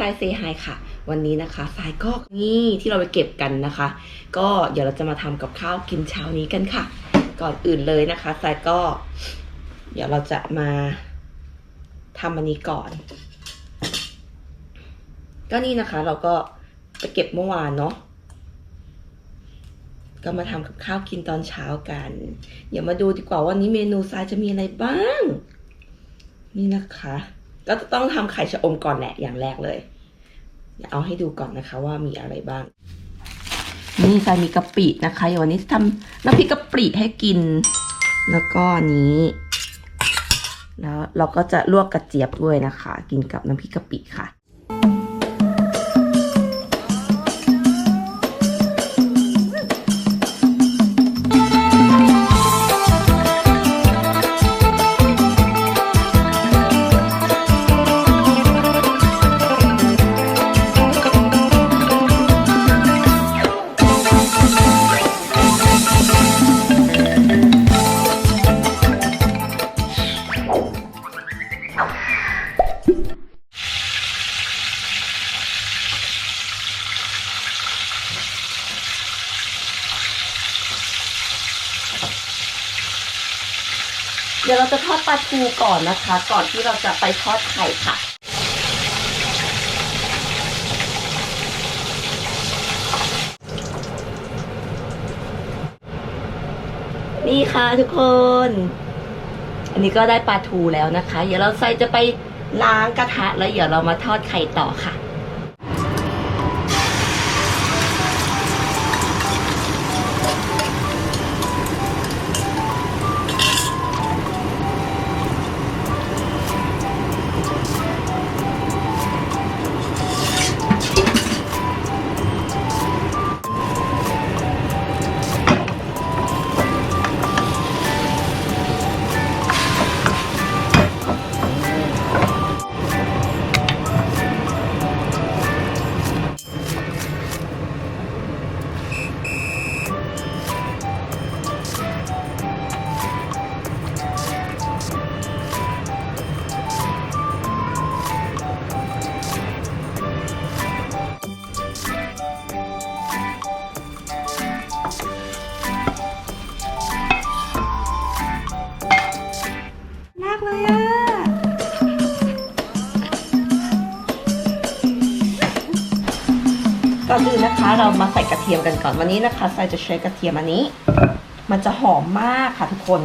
ทรายเซฮค่ะ วันนี้นะคะทรายก็นี่ที่เราไปเก็บกันนะคะ ก็เดี๋ยวเราจะมาทำกับข้าวกินเช้านี้กันค่ะ ก่อนอื่นเลยนะคะทรายก็ เดี๋ยวเราจะมาทำอันนี้ก่อน ก็นี่นะคะ เราก็ไปเก็บเมื่อวานเนาะก็มาทำกับข้าวกินตอนเช้ากันเดี๋ยวมาดูดีกว่าว่าวันนี้เมนูทรายจะมีอะไรบ้าง นี่นะคะ ก็จะต้องทำไข่ชะอมก่อนแหละอย่างแรกเลยเดี๋ยวเอาให้ดูก่อนนะคะว่ามีอะไรบ้าง นี่ใส่มีกะปินะคะวันนี้ทำน้ำพริกกะปิให้กิน แล้วก็อันนี้ แล้วเราก็จะลวกกระเจี๊ยบด้วยนะคะ กินกับน้ำพริกกะปิค่ะ ดี๋ยวเราจะทอดปลาทูก่อนนะคะ ก่อนที่เราจะไปทอดไข่ค่ะนี่ค่ะทุกคน อันนี้ก็ได้ปลาทูแล้วนะคะ เดี๋ยวเราใส่จะไปล้างกระทะแล้วเดี๋ยวเรามาทอดไข่ต่อค่ะ ก่อนอื่นนะคะเรามาใส่กระเทียมกันก่อนวันนี้นะคะใส่จะใช้กระเทียมอันนี้ มันจะหอมมากค่ะทุกคน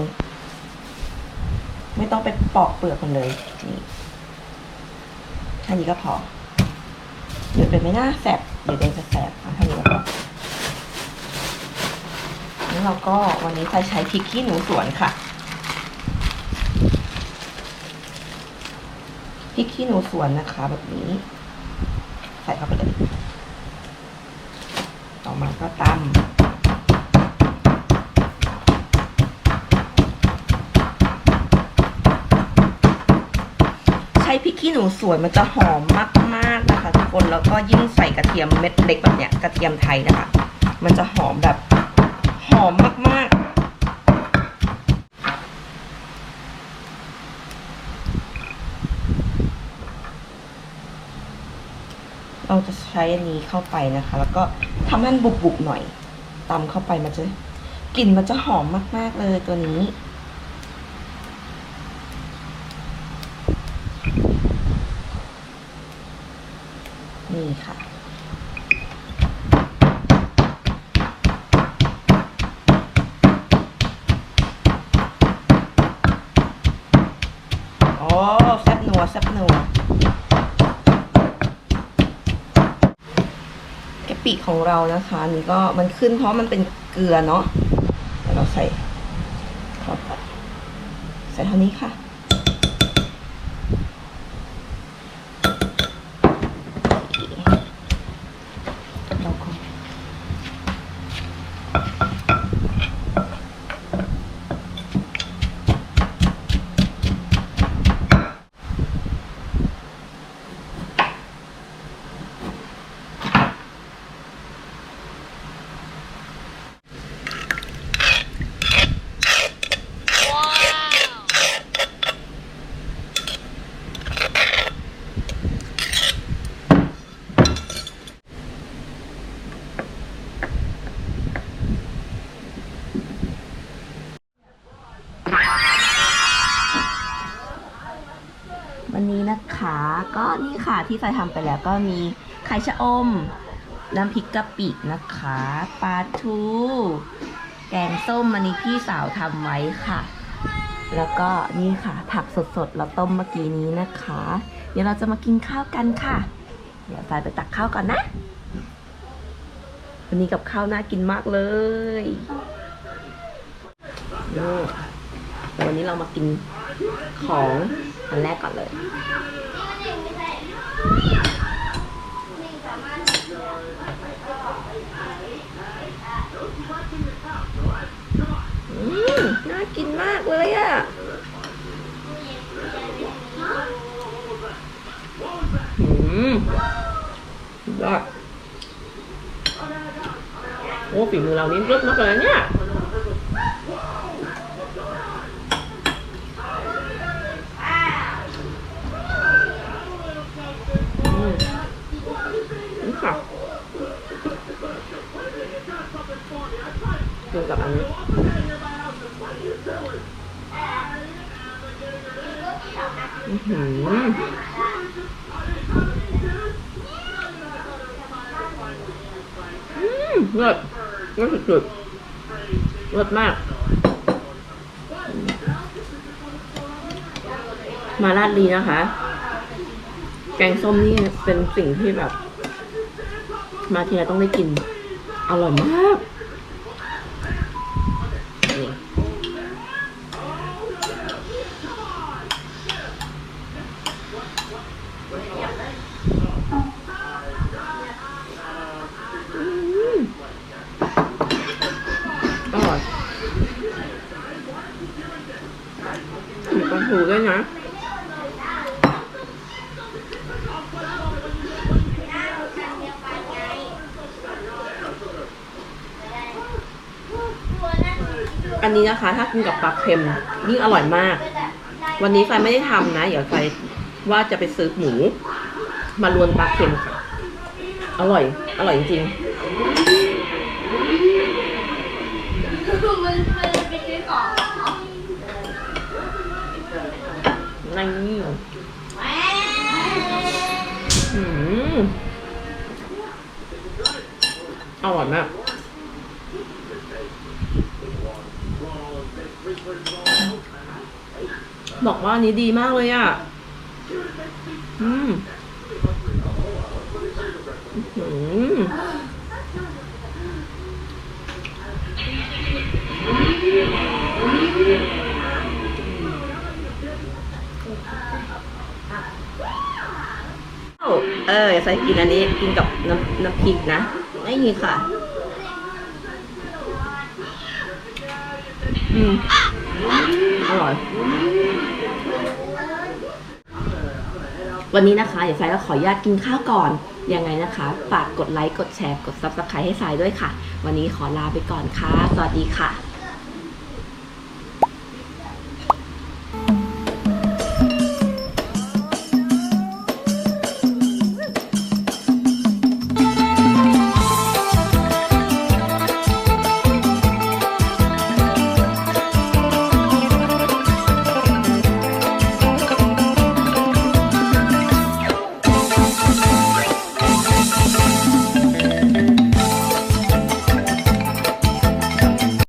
ไม่ต้องไปปอกเปลือกมันเลยนี่แค่นี้ก็พอเดี๋ยวเป็นไม่น่าแสบเดี๋ยวเดจะแสบอะแค่นี้ก็พอแล้วเราก็วันนี้ใส่ใช้พริกขี้หนูสวนค่ะพริกขี้หนูสวนนะคะ แบบนี้ ใส่เข้าไปเลย ก็ตำใช้พริกขี้หนูสวนมันจะหอมมากๆนะคะทุกคนแล้วก็ยิ่งใส่กระเทียมเม็ดเล็กแบบเนี้ยกระเทียมไทยนะคะ มันจะหอมแบบหอมมากๆ เราจะใช้อันนี้เข้าไปนะคะ แล้วก็ ทำให้มันบุบๆหน่อยตำเข้าไปมันจะกลิ่นมันจะหอมมาก ๆ เลยตัวนี้ นี่ค่ะโอ้แซ่บนัวแซ่บนัว กะปิ ของเรานะคะนี่ก็มันขึ้นเพราะมันเป็นเกลือเนาะเดี๋ยวเราใส่เข้าไปใส่เท่านี้ค่ะ ก็นี่ค่ะที่ใส่ทำไปแล้วก็มีไข่ชะอม น้ำพริกกะปินะคะ ปลาทู แกงส้มอันนี้พี่สาวทำไว้ค่ะ แล้วก็นี่ค่ะ ผักสดๆเราต้มเมื่อกี้นี้นะคะ เดี๋ยวเราจะมากินข้าวกันค่ะ เดี๋ยวสายไปตักข้าวก่อนนะ วันนี้กับข้าวน่ากินมากเลยเดี๋ยววันนี้เรามากินของอันแรกก่อนเลย น่ากินมากเลยอะ่ะ อืมยอดโอ้ฝีมือเรานี่รสมากเลยเนี่ย เลิศเลิศสุดๆเลิศมาก มาลาดดีนะคะ แกงส้มนี่เป็นสิ่งที่แบบ มาทีไรต้องได้กิน อร่อยมากนี่ อร่อยมี ปลาทูด้วยนะอันนี้นะคะ ถ้ากินกับปลาเค็มยิ่งอร่อยมาก วันนี้ไฟไม่ได้ทำนะ เดี๋ยวไฟว่าจะไปซื้อหมู มาลวนปลาเค็มค่ะ อร่อย อร่อยจริงๆ มันมันไปซื้อของ นี่ อืมอร่อยมากบอกว่าอันนี้ดีมากเลยอะ อืมอืม เออใส่กินอันนี้กินกับน้ำน้ำพริกนะ ไม่มีค่ะ อืม อร่อย วันนี้นะคะเดี๋ยวสายก็ขออนุญาตกินข้าวก่อน ยังไงนะคะ ฝากกดไลค์ กดแชร์ กด subscribe ให้สายด้วยค่ะ วันนี้ขอลาไปก่อนค่ะ สวัสดีค่ะ